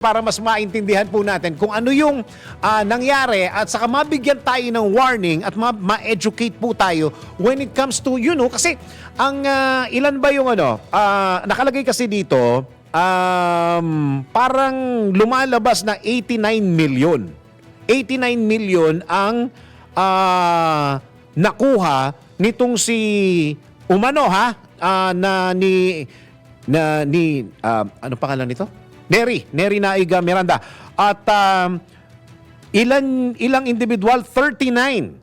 para mas maintindihan po natin kung ano yung ah, nangyari at saka mabigyan tayo ng warning at ma- ma-educate po tayo when it comes to, you know, kasi ang ah, ilan ba yung ano, ah, nakalagay kasi dito, um, parang lumalabas na 89 million. 89 million ang ah, nakuha nitong si umano ha ah, na ni na ni ah, ano pangalan nito? Neri, Neri Naiga Miranda. At um, ilan ilang individual 39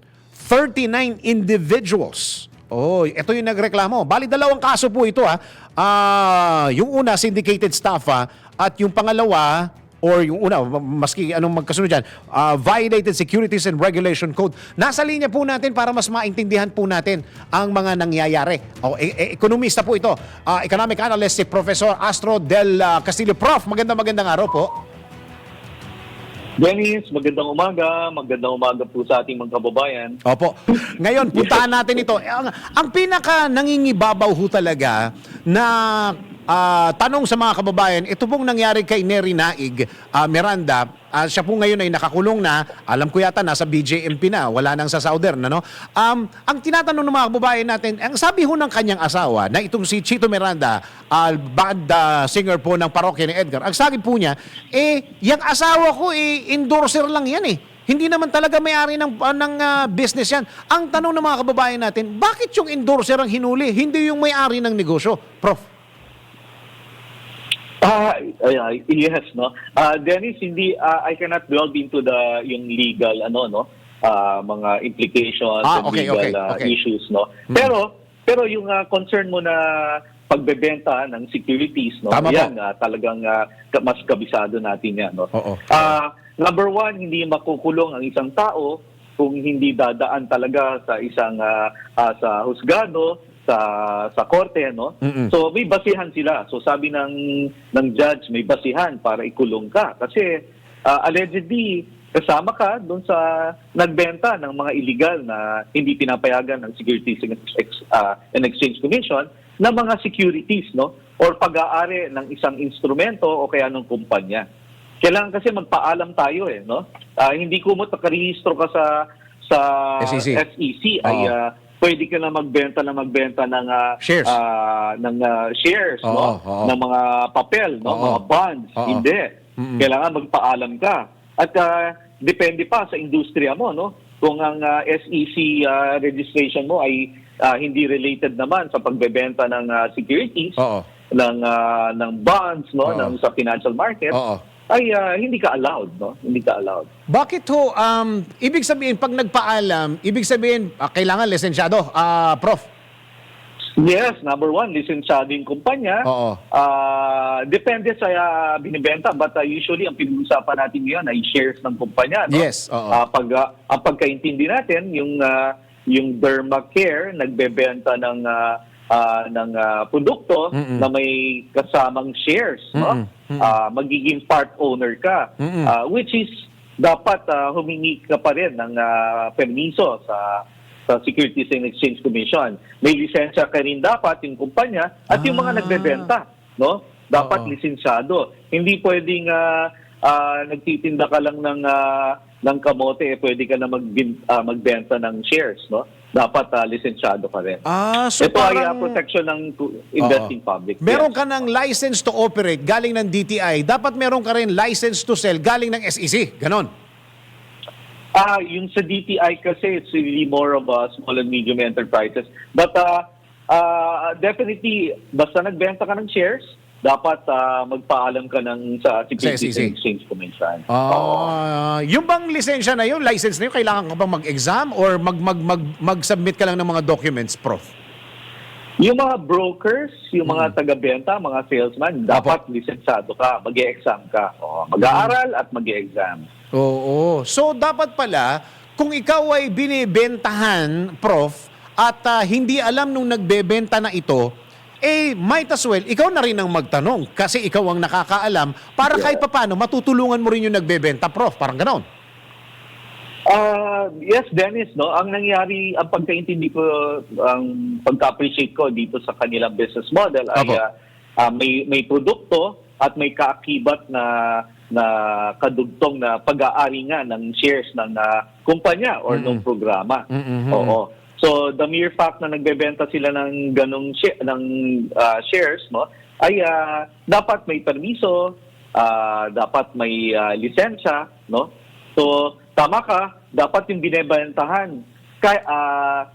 39 individuals. Oh ito yung nagreklamo. Bali dalawang kaso po ito ha. Ah, yung una syndicated staff ha, at yung pangalawa or yung una, maski anong magkasunod dyan, ah, violated securities and regulation code. Nasa linya po natin para mas maintindihan po natin ang mga nangyayari. O, e- e- ekonomista po ito. Ah, economic analyst si Professor Astro Del ah, Castillo. Prof, magandang magandang araw po. Dennis, magandang umaga. Magandang umaga po sa ating mga kababayan. Opo. Ngayon, puntahan natin ito. Ang, ang pinaka nangingibabaw ho talaga na ah, tanong sa mga kababayan, ito pong nangyari kay Neri Naig ah, Miranda, ah, siya po ngayon ay nakakulong na, alam ko yata nasa BJMP na, wala nang sa Southern. Ano? Um, ang tinatanong ng mga kababayan natin, ang sabi ho ng kanyang asawa, na itong si Chito Miranda, ah, band ah, singer po ng parokya ni Edgar, ang sabi po niya, eh, yung asawa ko, eh, endorser lang yan eh. Hindi naman talaga may-ari ng, uh, ng uh, business yan. Ang tanong ng mga kababayan natin, bakit yung endorser ang hinuli? Hindi yung may-ari ng negosyo. Prof. Ah, ay, yes, no. Ah, Dennis, hindi ah, I cannot delve into the yung legal ano no, ah, mga implications Ah, and okay, legal okay, okay. issues, no. Hmm. Pero pero yung ah, concern mo na pagbebenta ng securities, no. Tama po. yan ah, talagang ka- mas kabisado natin yan, no. Oo. Ah, number one, hindi makukulong ang isang tao kung hindi dadaan talaga sa isang ah, ah, sa husgado, sa sa korte, no? Mm-mm. So may basihan sila. So sabi ng ng judge, may basihan para ikulong ka kasi ah, allegedly kasama ka doon sa nagbenta ng mga illegal na hindi pinapayagan ng Securities and, ah, and Exchange Commission na mga securities, no? Or pag-aari ng isang instrumento o kaya ng kumpanya. Kailangan kasi magpaalam tayo eh, no? Ah, hindi ko mo nakarehistro ka sa sa SEC. SEC ay Oo. Pwede ka na magbenta na magbenta ng ah, Shares. ah, ng ah, shares Oo, no oo. ng mga papel no Oo. mga bonds Oo. hindi Mm-mm. kailangan magpaalam ka at ah, depende pa sa industriya mo no kung ang ah, SEC ah, registration mo ay ah, hindi related naman sa pagbebenta ng ah, securities Oo. ng ah, ng bonds no Oo. ng sa financial market Oo. Ay ah, hindi ka allowed no hindi ka allowed Bakit ho, um, ibig sabihin, pag nagpaalam, ibig sabihin, ah, kailangan lisensyado, ah, Prof. Yes, number one, lisensyado yung kumpanya. Oo. Ah, depende sa ah, binibenta but ah, usually ang pinag-uusapan natin ngayon ay shares ng kumpanya. No? Yes, oo. Ah, pag, ah, ang pagkaintindi natin, yung ah, yung Dermacare nagbebenta ng ah, ah, ng ah, produkto Mm-mm. na may kasamang shares, no? Mm-mm. Mm-mm. Ah, magiging part owner ka, Mm-mm. Ah, which is dapat ah, humingi ka pa rin ng ah, permiso sa sa Securities and Exchange Commission. May lisensya ka rin dapat yung kumpanya at yung Ah. mga nagbebenta, no? Dapat Oo. lisensyado. Hindi pwedeng ah, ah, nagtitinda ka lang ng ah, ng kamote, eh, pwede ka na magbin- ah, magbenta ng shares, no? Dapat ah, lisensyado ka rin. Ah, so Ito ay ah, parang... protection ng investing Oo. public. Meron Yes. ka ng license to operate galing ng DTI. Dapat meron ka rin license to sell galing ng SEC. Ganon. Ah, yung sa DTI kasi it's really more of a small and medium enterprises. But uh, uh, definitely basta nagbenta ka ng shares, dapat ah, magpaalam ka ng sa Securities SEC. and Exchange Commission. Ah, yung bang lisensya na yun, license na yun, kailangan ka bang mag-exam or mag, mag, mag, mag-submit ka lang ng mga documents, Prof? Yung mga brokers, yung mga taga-benta, mga salesman, dapat lisensyado ka, mag-exam ka. Oo, mag-aaral at mag-exam. Oo. So, dapat pala, kung ikaw ay binibentahan, Prof, at ah, hindi alam nung nagbebenta na ito, eh, might as well, ikaw na rin ang magtanong kasi ikaw ang nakakaalam para kahit papano, matutulungan mo rin yung nagbebenta, Prof. Parang ganon. Ah, yes, Dennis, no. Ang nangyari, ang pagkaintindi ko, ang pagka-appreciate ko dito sa kanilang business model ay Apo. ah, ah, may may produkto at may kaakibat na na kadugtong na pag-aari nga ng shares ng ah, kumpanya or ng programa. Mm-mm. Oo. So the mere fact na nagbebenta sila ng ganong shi- ng ah, shares no ay ah, dapat may permiso, ah, dapat may ah, lisensya, no? So tama ka, dapat yung binebentahan kay ah,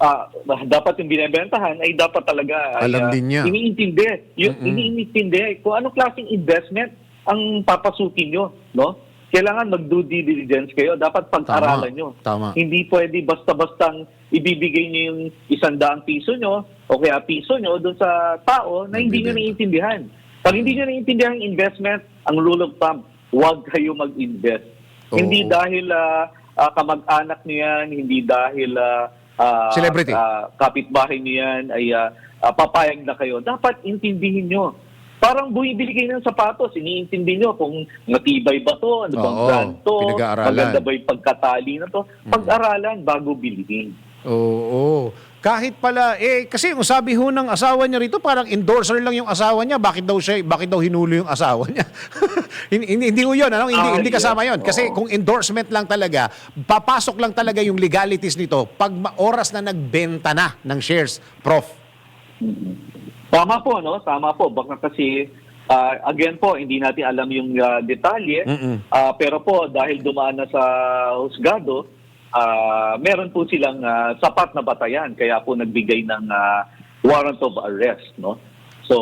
ah, dapat yung binebentahan ay dapat talaga ay, Alam ah, din niya. iniintindi. Yung Mm-mm. iniintindi kung anong klaseng investment ang papasukin nyo, no? Kailangan mag-due diligence kayo. Dapat pag-aralan nyo. Tama. Hindi pwede basta-bastang ibibigay nyo yung isang daang piso nyo o kaya piso nyo doon sa tao na hindi nyo naiintindihan. Pag hindi nyo naiintindihan ang investment, ang rule of thumb, huwag kayo mag-invest. Oo. Hindi dahil ah, ah, kamag-anak nyo yan, hindi dahil ah, ah, Celebrity. ah, kapitbahay nyo yan ay ah, ah, papayag na kayo. Dapat intindihin nyo. Parang bumibili kayo ng sapatos, iniintindi nyo kung matibay ba to, ano bang Oo, brand to, pinag-aaralan. maganda ba yung pagkatali na to. Pag-aralan bago bilhin. Oo. Kahit pala, eh, kasi yung sabi ho ng asawa niya rito, parang endorser lang yung asawa niya. Bakit daw siya, bakit daw hinuli yung asawa niya? hindi, hindi, hindi ho yun, ano? Hindi, Ah, hindi kasama yes. yun. Kasi Oo. kung endorsement lang talaga, papasok lang talaga yung legalities nito pag ma- oras na nagbenta na ng shares, Prof. Tama po, no? Tama po. Baka kasi, ah, again po, hindi natin alam yung ah, detalye. Ah, pero po, dahil dumaan na sa husgado, ah, meron po silang ah, sapat na batayan. Kaya po nagbigay ng ah, warrant of arrest, no? So,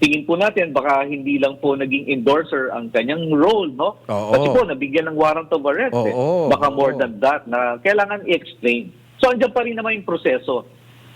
tingin po natin, baka hindi lang po naging endorser ang kanyang role, no? Oo. Kasi po, nabigyan ng warrant of arrest. eh. Oo, Baka more oo. than that na kailangan i-explain. So, andyan pa rin naman yung proseso.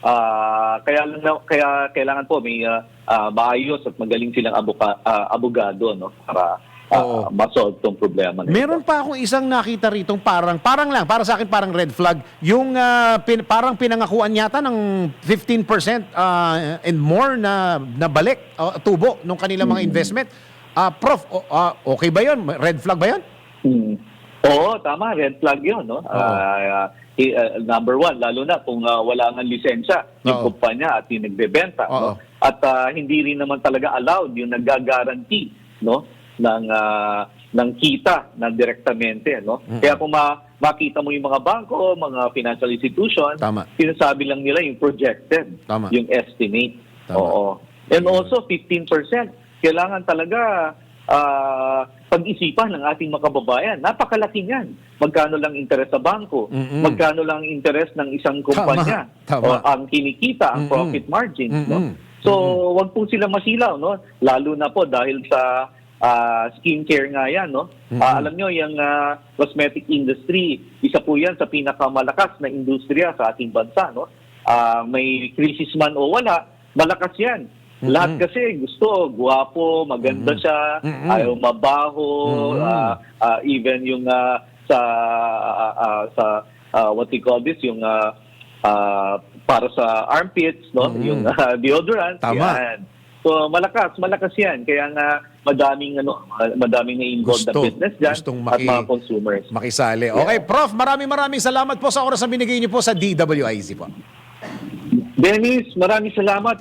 Ah, kaya kaya kailangan po may ah, ah, maayos at magaling silang abuka, ah, abogado no para ah, Oo. ma-solve tong problema na ito. Meron pa akong isang nakita rito parang parang lang para sa akin parang red flag yung ah, pin- parang pinangakuan yata ng 15% ah, and more na na balik ah, tubo ng kanilang mga investment. Ah, prof, o- ah, okay ba 'yon? Red flag ba 'yon? Hmm. Oo, tama. Red flag yun. No? Ah, i- ah, number one, lalo na kung ah, wala nga lisensya yung Oo. kumpanya at yung nagbebenta. Oo. No? At ah, hindi rin naman talaga allowed yung nagagaranti no? ng, ah, ng kita na direktamente. No? Kaya kung ma- makita mo yung mga bangko, mga financial institution, Tama. sinasabi lang nila yung projected, Tama. yung estimate. Tama. Oo. And also 15%. Kailangan talaga ah, pag-isipan ng ating mga kababayan. Napakalaki niyan. Magkano lang interest sa bangko? Mm-mm. Magkano lang interest ng isang kumpanya? Tama. O ang kinikita, ang Mm-mm. profit margin. No? Mm-mm. So, wag po sila masilaw. No? Lalo na po dahil sa ah, skincare nga yan. No? Ah, alam nyo, yung ah, cosmetic industry, isa po yan sa pinakamalakas na industriya sa ating bansa. No? Ah, may crisis man o wala, malakas yan. Lahat kasi gusto, guwapo, maganda siya, Mm-mm. ayaw mabaho, Mm-mm. ah, ah, even yung ah, sa ah, ah, sa ah, what we call this, yung ah, ah, para sa armpits, no? Mm-mm. Yung ah, deodorant. Tama. Yan. So malakas, malakas 'yan. Kaya nga madaming ano, madaming na-involved na business diyan at mga consumers. Makisali. Okay, prof, maraming maraming salamat po sa oras na binigay niyo po sa DWIZ po. Dennis, maraming salamat.